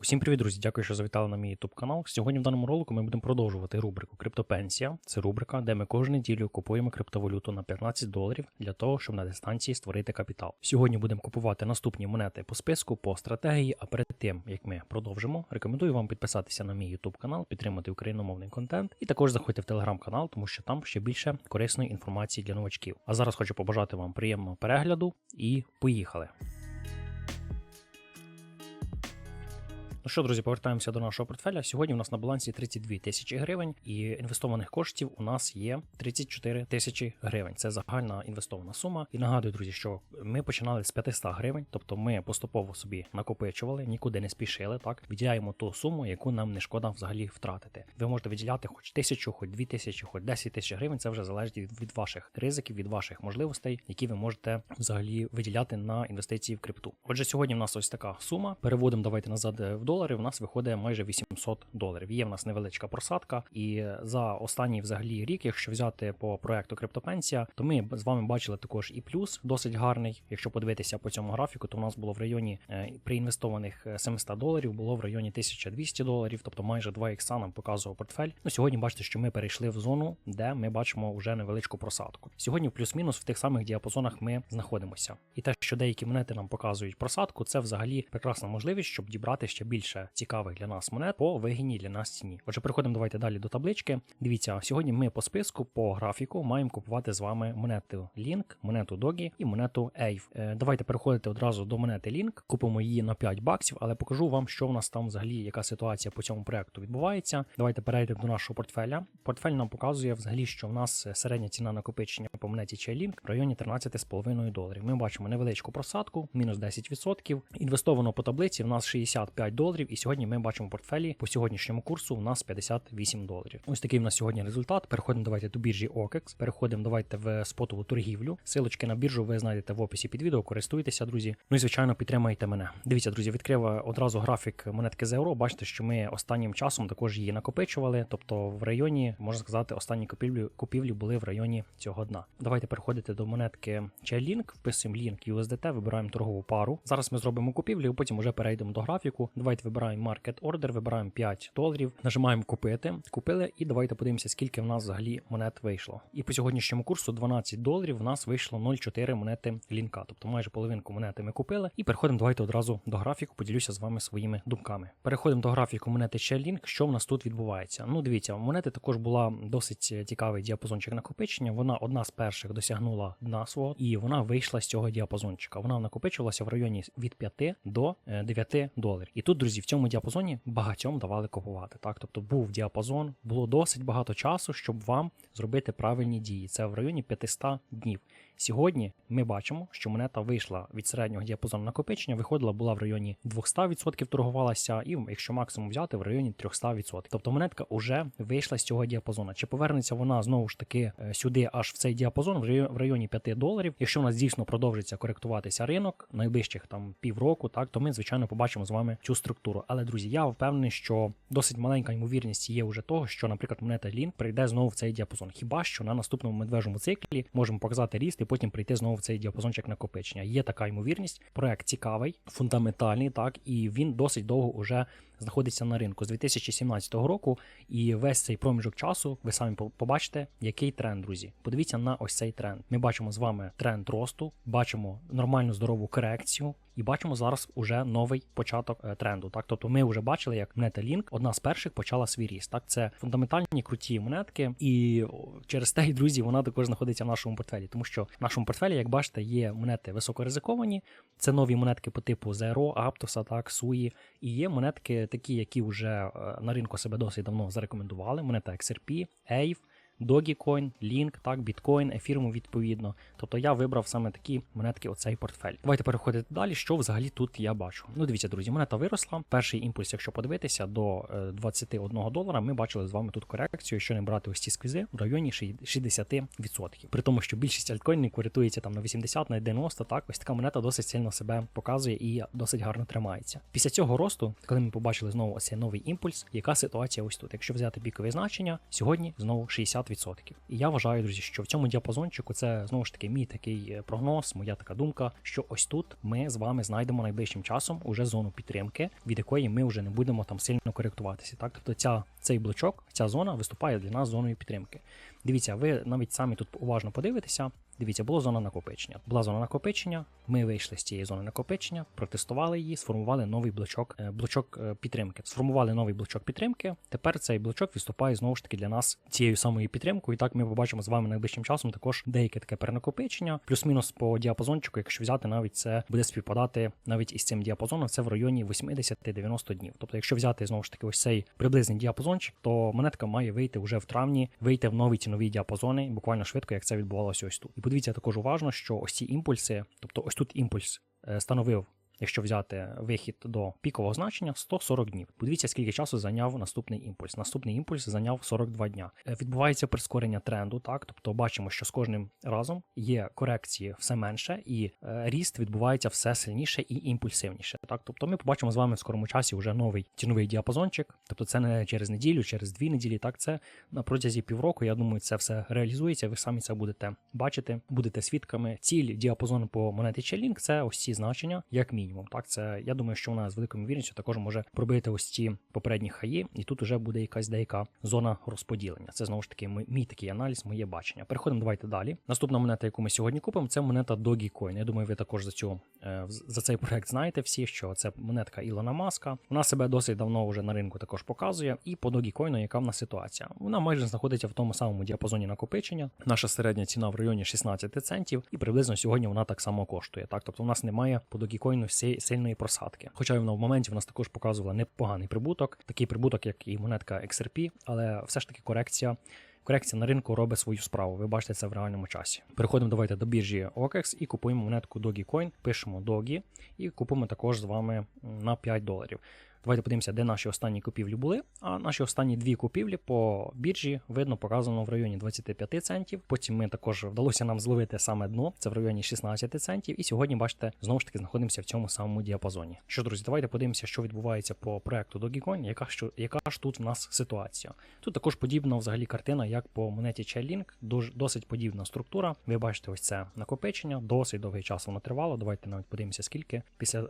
Усім привіт, друзі! Дякую, що завітали на мій YouTube канал. Сьогодні в даному ролику ми будемо продовжувати рубрику Криптопенсія. Це рубрика, де ми кожну неділю купуємо криптовалюту на 15 доларів для того, щоб на дистанції створити капітал. Сьогодні будемо купувати наступні монети по списку, по стратегії. А перед тим як ми продовжимо, рекомендую вам підписатися на мій YouTube канал, підтримати україномовний контент і також заходьте в телеграм-канал, тому що там ще більше корисної інформації для новачків. А зараз хочу побажати вам приємного перегляду і поїхали. Ну що, друзі, повертаємося до нашого портфеля. Сьогодні у нас на балансі 32 тисячі гривень, і інвестованих коштів у нас є 34 тисячі гривень. Це загальна інвестована сума. І нагадую, друзі, що ми починали з 500 гривень, тобто ми поступово собі накопичували, нікуди не спішили. Так виділяємо ту суму, яку нам не шкода взагалі втратити. Ви можете виділяти хоч тисячу, хоч дві тисячі, хоч 10 тисяч гривень. Це вже залежить від, ваших ризиків, від ваших можливостей, які ви можете взагалі виділяти на інвестиції в крипту. Отже, сьогодні в нас ось така сума. Переводимо давайте назад в долари. В нас виходить майже 800 доларів. Є в нас невеличка просадка, і за останній взагалі рік, якщо взяти по проекту Криптопенсія, то ми з вами бачили також і плюс досить гарний. Якщо подивитися по цьому графіку, то у нас було в районі е, при інвестованих 700 доларів, було в районі 1200 доларів, тобто майже 2 ікса нам показував портфель. Ну сьогодні бачите, що ми перейшли в зону, де ми бачимо вже невеличку просадку. Сьогодні плюс-мінус в тих самих діапазонах ми знаходимося. І те, що деякі монети нам показують просадку, це взагалі прекрасна можливість, щоб дібрати ще більше цікавих для нас монет по вигідній для нас ціні. Отже, переходимо давайте далі до таблички. Дивіться, сьогодні ми по списку, по графіку маємо купувати з вами монету Link, монету Dogi і монету AVE. Е, давайте переходити одразу до монети Link, купимо її на 5 баксів, але покажу вам, що в нас там взагалі, яка ситуація по цьому проекту відбувається. Давайте перейдемо до нашого портфеля. Портфель нам показує взагалі, що в нас середня ціна накопичення по монеті Chainlink в районі 13,5 доларів. Ми бачимо невеличку просадку, мінус 10%. Інвестовано по таблиці в нас 65 доларів, і сьогодні ми бачимо в портфелі по сьогоднішньому курсу у нас 58 доларів. Ось такий в нас сьогодні результат. Переходимо давайте до біржі OKEX, переходимо давайте в спотову торгівлю. Силочки на біржу ви знайдете в описі під відео, користуйтеся, друзі. Ну і звичайно підтримайте мене. Дивіться, друзі, відкрив одразу графік монетки з євро. Бачите, що ми останнім часом також її накопичували. Тобто в районі, можна сказати, останні купівлі купівлі були в районі цього дна. Давайте переходити до монетки Chainlink, вписуємо лінк USDT, вибираємо торгову пару. Зараз ми зробимо купівлю, потім вже перейдемо до графіку. Давайте вибираємо Market Order, вибираємо 5 доларів, нажимаємо купити. Купили, і давайте подивимося, скільки в нас взагалі монет вийшло. І по сьогоднішньому курсу 12 доларів в нас вийшло 0,4 монети лінка. Тобто майже половинку монети ми купили. І переходимо давайте одразу до графіку, поділюся з вами своїми думками. Переходимо до графіку монети Chainlink. Що в нас тут відбувається? Ну, дивіться, монети також була досить цікавий діапазончик накопичення. Вона одна з перших досягнула дна свого, і вона вийшла з цього діапазончика. Вона накопичувалася в районі від 5 до 9 доларів. І тут, друзі, в цьому діапазоні багатьом давали купувати. Так, тобто був діапазон, було досить багато часу, щоб вам зробити правильні дії. Це в районі 500 днів. Сьогодні ми бачимо, що монета вийшла від середнього діапазону накопичення, виходила була в районі 200% торгувалася, і якщо максимум взяти, в районі 300%. Тобто монетка вже вийшла з цього діапазону. Чи повернеться вона знову ж таки е, сюди, аж в цей діапазон, в районі 5 доларів? Якщо у нас дійсно продовжиться коректуватися ринок найближчих там півроку, так то ми звичайно побачимо з вами цю структуру. Але друзі, я впевнений, що досить маленька ймовірність є вже того, що, наприклад, монета Link прийде знову в цей діапазон. Хіба що на наступному медвежому циклі можемо показати ріст і потім прийти знову в цей діапазончик накопичення. Є така ймовірність. Проект цікавий, фундаментальний, так і він досить довго уже знаходиться на ринку з 2017 року. І весь цей проміжок часу ви самі побачите, який тренд, друзі. Подивіться на ось цей тренд. Ми бачимо з вами тренд росту, бачимо нормальну здорову корекцію. І бачимо зараз уже новий початок е, тренду. Так, тобто ми вже бачили, як монета Link одна з перших почала свій ріст. Так, це фундаментальні круті монетки, і через те, друзі, вона також знаходиться в нашому портфелі, тому що в нашому портфелі, як бачите, є монети високоризиковані. Це нові монетки по типу Zero, Aptos, так, Sui. І є монетки, такі, які вже е, на ринку себе досить давно зарекомендували. Монета XRP, AVE, Dogecoin, Link, так, Bitcoin, ефірму відповідно. Тобто я вибрав саме такі монетки оцей портфель. Давайте переходити далі. Що взагалі тут я бачу? Ну, дивіться, друзі, монета виросла. Перший імпульс, якщо подивитися, до 21 е, долара, ми бачили з вами тут корекцію, що не брати ось ці сквізи в районі 60%. При тому, що більшість альткоїнів коритується там на 80, на 90, так, ось така монета досить сильно себе показує і досить гарно тримається. Після цього росту, коли ми побачили знову ось цей новий імпульс, яка ситуація ось тут? Якщо взяти пікові значення, сьогодні знову 60 50%. І я вважаю, друзі, що в цьому діапазончику це знову ж таки мій такий е, прогноз, моя така думка, що ось тут ми з вами знайдемо найближчим часом уже зону підтримки, від якої ми вже не будемо там сильно коректуватися. Так, тобто ця цей блочок, ця зона виступає для нас зоною підтримки. Дивіться, ви навіть самі тут уважно подивитеся. Дивіться, була зона накопичення. Була зона накопичення. Ми вийшли з цієї зони накопичення, протестували її, сформували новий блочок, е, блочок е, підтримки. Сформували новий блочок підтримки. Тепер цей блочок виступає знову ж таки для нас цією самою підтримкою. І так ми побачимо з вами найближчим часом також деяке таке перенакопичення, плюс-мінус по діапазончику, якщо взяти, навіть це буде співпадати навіть із цим діапазоном. Це в районі 80-90 днів. Тобто, якщо взяти знову ж таки ось цей приблизний діапазончик, то монетка має вийти вже в травні, вийти в нові цінові діапазони, буквально швидко, як це відбувалося ось тут. І подивіться також уважно, що ось ці імпульси, тобто ось тут імпульс е, становив. Якщо взяти вихід до пікового значення 140 днів. Подивіться, скільки часу зайняв наступний імпульс. Наступний імпульс зайняв 42 дня. Е, Відбувається прискорення тренду, так тобто бачимо, що з кожним разом є корекції все менше, і е, ріст відбувається все сильніше і імпульсивніше. Так, тобто ми побачимо з вами в скорому часі вже новий ціновий діапазончик. Тобто, це не через неділю, через дві неділі. Так, це на протязі півроку. Я думаю, це все реалізується. Ви самі це будете бачити, будете свідками. Ціль діапазону по монеті Chainlink – це ось ці значення, як мінімум. Так, це я думаю, що вона з великою ймовірністю також може пробити ось ці попередні хаї, і тут вже буде якась деяка зона розподілення. Це знову ж таки мій, такий аналіз, моє бачення. Переходимо давайте далі. Наступна монета, яку ми сьогодні купимо, це монета Dogecoin. Я думаю, ви також за цю е, за цей проект знаєте всі, що це монетка Ілона Маска. Вона себе досить давно вже на ринку також показує. І по Dogecoin, яка в нас ситуація? Вона майже знаходиться в тому самому діапазоні накопичення. Наша середня ціна в районі 16 центів, і приблизно сьогодні вона так само коштує. Так, тобто у нас немає по Dogecoin сильної просадки. Хоча вона в моменті в нас також показувала непоганий прибуток, такий прибуток, як і монетка XRP, але все ж таки корекція. Корекція на ринку робить свою справу. Ви бачите це в реальному часі. Переходимо давайте до біржі OKEX і купуємо монетку Dogecoin, пишемо Dogi і купуємо також з вами на 5 доларів. Давайте подивимося, де наші останні купівлі були. А наші останні дві купівлі по біржі видно показано в районі 25 центів. Потім ми також вдалося нам зловити саме дно, це в районі 16 центів. І сьогодні, бачите, знову ж таки знаходимося в цьому самому діапазоні. Що, друзі, давайте подивимося, що відбувається по проекту Dogecoin, яка що, яка ж тут в нас ситуація. Тут також подібна взагалі картина, як по монеті Chainlink, досить подібна структура. Ви бачите, ось це накопичення, досить довгий час воно тривало. Давайте навіть подивимося, скільки після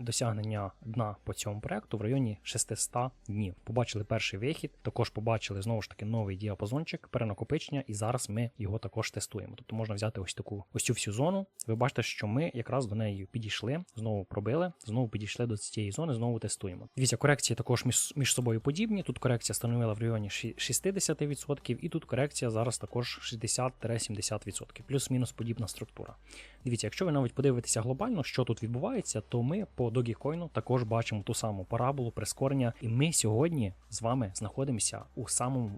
досягнення дна по цьому проекту районі 600 днів. Побачили перший вихід, також побачили знову ж таки новий діапазончик перенакопичення, і зараз ми його також тестуємо. Тобто можна взяти ось таку ось цю всю зону. Ви бачите, що ми якраз до неї підійшли, знову пробили, знову підійшли до цієї зони, знову тестуємо. Дивіться, корекції також між, між собою подібні. Тут корекція становила в районі 60%, і тут корекція зараз також 60-70%, плюс-мінус подібна структура. Дивіться, якщо ви навіть подивитеся глобально, що тут відбувається, то ми по Dogecoin також бачимо ту саму параболу прискорення, і ми сьогодні з вами знаходимося у самому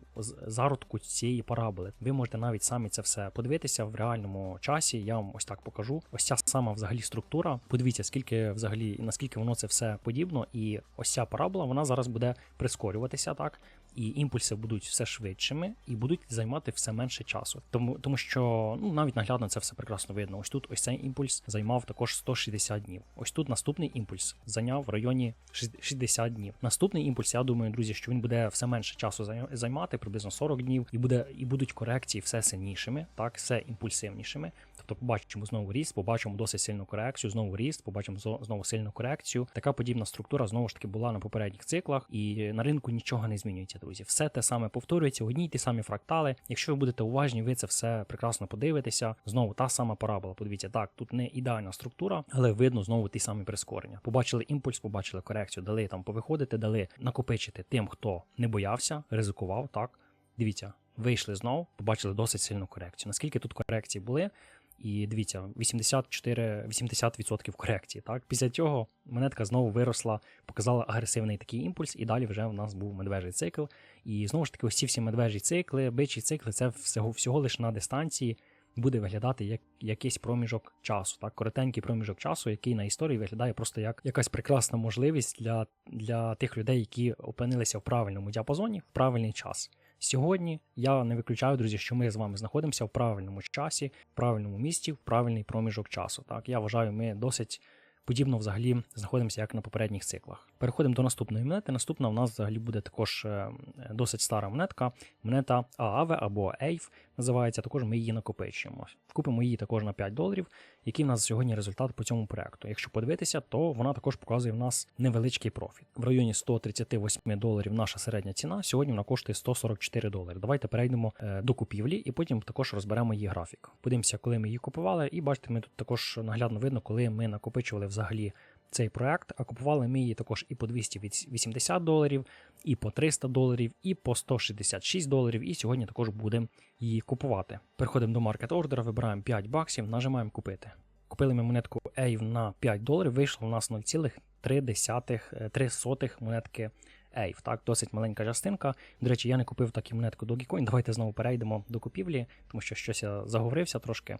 зародку цієї параболи. Ви можете навіть самі це все подивитися в реальному часі. Я вам ось так покажу. Ось ця сама взагалі структура. Подивіться, скільки взагалі наскільки воно це все подібно, і ось ця парабола вона зараз буде прискорюватися так і імпульси будуть все швидшими і будуть займати все менше часу. Тому тому що ну навіть наглядно це все прекрасно видно. Ось тут ось цей імпульс займав також 160 днів. Ось тут наступний імпульс зайняв в районі 60 днів. Наступний імпульс, я думаю, друзі, що він буде все менше часу займати, приблизно 40 днів, і буде і будуть корекції все сильнішими, так, все імпульсивнішими. Тобто побачимо знову ріст, побачимо досить сильну корекцію, знову ріст, побачимо знову сильну корекцію. Така подібна структура знову ж таки була на попередніх циклах, і на ринку нічого не змінюється, друзі. Все те саме повторюється, одні й ті самі фрактали. Якщо ви будете уважні, ви це все прекрасно подивитеся. Знову та сама парабола. Подивіться, так, тут не ідеальна структура, але видно знову ті самі прискорення. Побачили імпульс, побачили корекцію, дали там повиходити, дали накопичити тим, хто не боявся, ризикував. Так, дивіться. Вийшли знову, побачили досить сильну корекцію. Наскільки тут корекції були, і дивіться, 84-80% корекції. Так? Після цього монетка знову виросла, показала агресивний такий імпульс, і далі вже в нас був медвежий цикл. І знову ж таки, ось ці всі медвежі цикли, бичі цикли це всього всього лише на дистанції буде виглядати як якийсь проміжок часу. Так, коротенький проміжок часу, який на історії виглядає просто як якась прекрасна можливість для, для тих людей, які опинилися в правильному діапазоні в правильний час. Сьогодні я не виключаю, друзі, що ми з вами знаходимося в правильному часі, в правильному місці, в правильний проміжок часу. Так, я вважаю, ми досить подібно взагалі знаходимося як на попередніх циклах. Переходимо до наступної монети. Наступна у нас взагалі буде також е, досить стара монетка. Монета Ааве або Ейв називається. Також ми її накопичуємо. Купимо її також на 5 доларів. Який в нас сьогодні результат по цьому проекту? Якщо подивитися, то вона також показує в нас невеличкий профіт. В районі 138 доларів наша середня ціна. Сьогодні вона коштує 144 долари. Давайте перейдемо е, до купівлі і потім також розберемо її графік. Подивимося, коли ми її купували, і бачите, ми тут також наглядно видно, коли ми накопичували взагалі цей проект, а купували ми її також і по 280 доларів, і по 300 доларів, і по 166 доларів. І сьогодні також будемо її купувати. Переходимо до маркет ордера, вибираємо 5 баксів, нажимаємо купити. Купили ми монетку AVE на 5 доларів, вийшло у нас 0,3 монетки AVE. Так, досить маленька частинка. До речі, я не купив таку монетку Dogecoin. Давайте знову перейдемо до купівлі, тому що щось я заговорився трошки.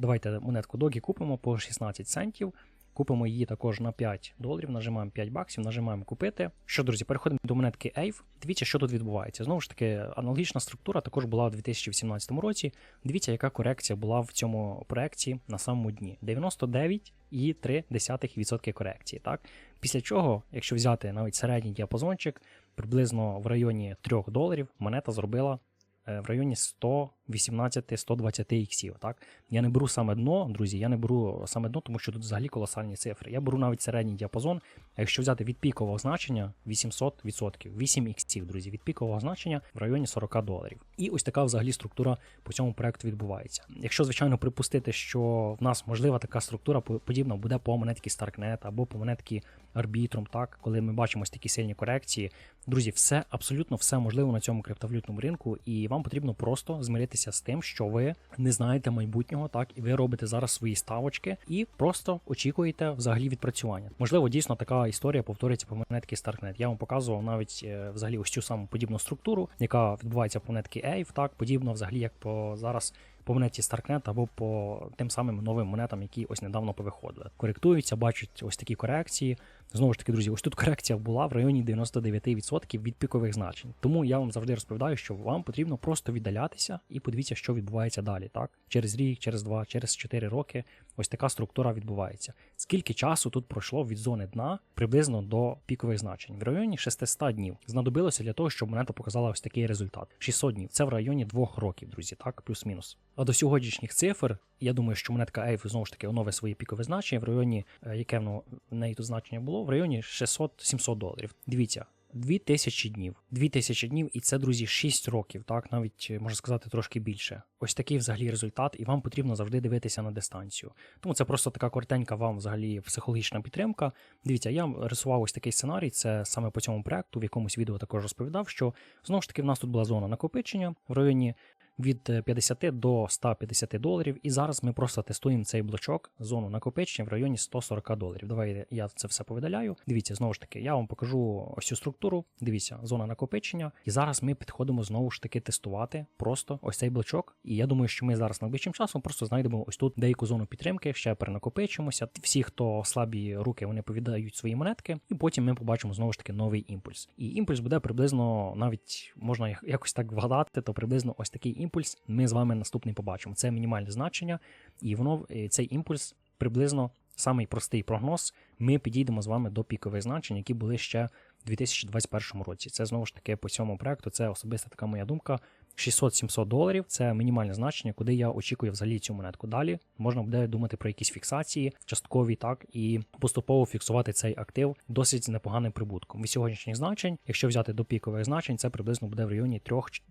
Давайте монетку Догі купимо по 16 центів. Купимо її також на 5 доларів, нажимаємо 5 баксів, нажимаємо купити. Що, друзі, переходимо до монетки AVE. Дивіться, що тут відбувається. Знову ж таки, аналогічна структура також була у 2018 році. Дивіться, яка корекція була в цьому проекті на самому дні. 99,3% корекції. Так? Після чого, якщо взяти навіть середній діапазончик, приблизно в районі 3 доларів монета зробила в районі 118-120 іксів. Так? Я не беру саме дно, друзі, я не беру саме дно, тому що тут взагалі колосальні цифри. Я беру навіть середній діапазон. А якщо взяти від пікового значення 800%, 8 іксів, друзі, від пікового значення в районі 40 доларів. І ось така взагалі структура по цьому проекту відбувається. Якщо, звичайно, припустити, що в нас можлива така структура подібна буде по монетки Starknet або по монетки арбітром, так, коли ми бачимо такі сильні корекції. Друзі, все абсолютно все можливо на цьому криптовалютному ринку, і вам потрібно просто змиритися з тим, що ви не знаєте майбутнього, так і ви робите зараз свої ставочки і просто очікуєте взагалі відпрацювання. Можливо, дійсно така історія повториться по монетки Starknet. Я вам показував навіть е, взагалі ось цю саму подібну структуру, яка відбувається по монетки AVE, так подібно взагалі, як по зараз по монеті Starknet або по тим самим новим монетам, які ось недавно повиходили. Коректуються, бачать ось такі корекції. Знову ж таки, друзі, ось тут корекція була в районі 99% від пікових значень. Тому я вам завжди розповідаю, що вам потрібно просто віддалятися і подивіться, що відбувається далі. Так, через рік, через два, через 4 роки. Ось така структура відбувається. Скільки часу тут пройшло від зони дна приблизно до пікових значень? В районі 600 днів знадобилося для того, щоб монета показала ось такий результат. 600 днів. Це в районі 2 років, друзі, так, плюс-мінус. А до сьогоднішніх цифр, я думаю, що монетка Ейв знову ж таки оновить свої пікові значення в районі, е, яке в неї тут значення було, в районі 600-700 доларів. Дивіться. 2000 днів. 2000 днів, і це, друзі, 6 років, так, навіть е, можна сказати, трошки більше. Ось такий взагалі результат, і вам потрібно завжди дивитися на дистанцію. Тому це просто така коротенька вам взагалі психологічна підтримка. Дивіться, я рисував ось такий сценарій, це саме по цьому проекту, в якомусь відео також розповідав, що знову ж таки в нас тут була зона накопичення в районі від 50 е, до 150 доларів. І зараз ми просто тестуємо цей блочок, зону накопичення в районі 140 доларів. Давайте я це все повидаляю. Дивіться, знову ж таки, я вам покажу ось цю структуру. Дивіться, зона накопичення. І зараз ми підходимо знову ж таки тестувати просто ось цей блочок. І я думаю, що ми зараз найближчим часом просто знайдемо ось тут деяку зону підтримки, ще перенакопичимося. Всі, хто слабі руки, вони повідають свої монетки, і потім ми побачимо знову ж таки новий імпульс. І імпульс буде приблизно навіть можна якось так вгадати, то приблизно ось такий імпульс імпульс, ми з вами наступний побачимо. Це мінімальне значення, і воно е, цей імпульс приблизно самий простий прогноз. Ми підійдемо з вами до пікових значень, які були ще в 2021 році. Це знову ж таки по цьому проекту. Це особиста така моя думка. 600-700 доларів це мінімальне значення, куди я очікую взагалі цю монетку. Далі можна буде думати про якісь фіксації, часткові, так, і поступово фіксувати цей актив досить непоганим прибутком. Від сьогоднішніх значень, якщо взяти до пікових значень, це приблизно буде в районі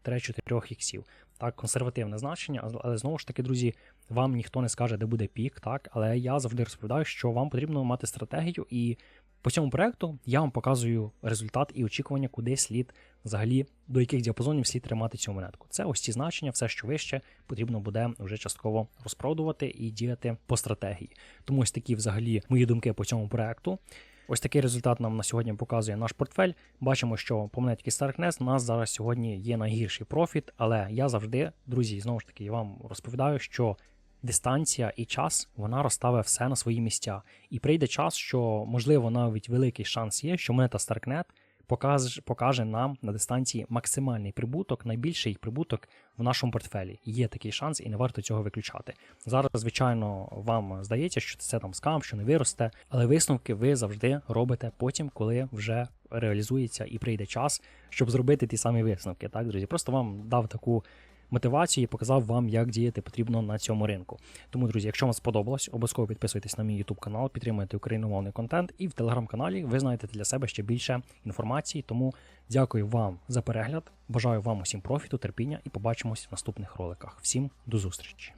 3-4 іксів. Так, консервативне значення, але знову ж таки, друзі, вам ніхто не скаже, де буде пік, так, але я завжди розповідаю, що вам потрібно мати стратегію і по цьому проекту я вам показую результат і очікування, куди слід взагалі до яких діапазонів слід тримати цю монетку. Це ось ці значення, все, що вище, потрібно буде вже частково розпродувати і діяти по стратегії. Тому ось такі взагалі мої думки по цьому проекту. Ось такий результат нам на сьогодні показує наш портфель. Бачимо, що по монетки Starknest у нас зараз сьогодні є найгірший профіт, але я завжди, друзі, знову ж таки, вам розповідаю, що дистанція і час вона розставить все на свої місця. І прийде час, що, можливо, навіть великий шанс є, що монета Starknet покаже, покаже нам на дистанції максимальний прибуток, найбільший прибуток в нашому портфелі. Є такий шанс, і не варто цього виключати. Зараз, звичайно, вам здається, що це там скам, що не виросте, але висновки ви завжди робите потім, коли вже реалізується і прийде час, щоб зробити ті самі висновки. Так, друзі, просто вам дав таку. Мотивацію і показав вам, як діяти потрібно на цьому ринку. Тому, друзі, якщо вам сподобалось, обов'язково підписуйтесь на мій YouTube канал, підтримуйте україномовний контент, і в телеграм-каналі ви знайдете для себе ще більше інформації. Тому дякую вам за перегляд. Бажаю вам усім профіту, терпіння і побачимось в наступних роликах. Всім до зустрічі!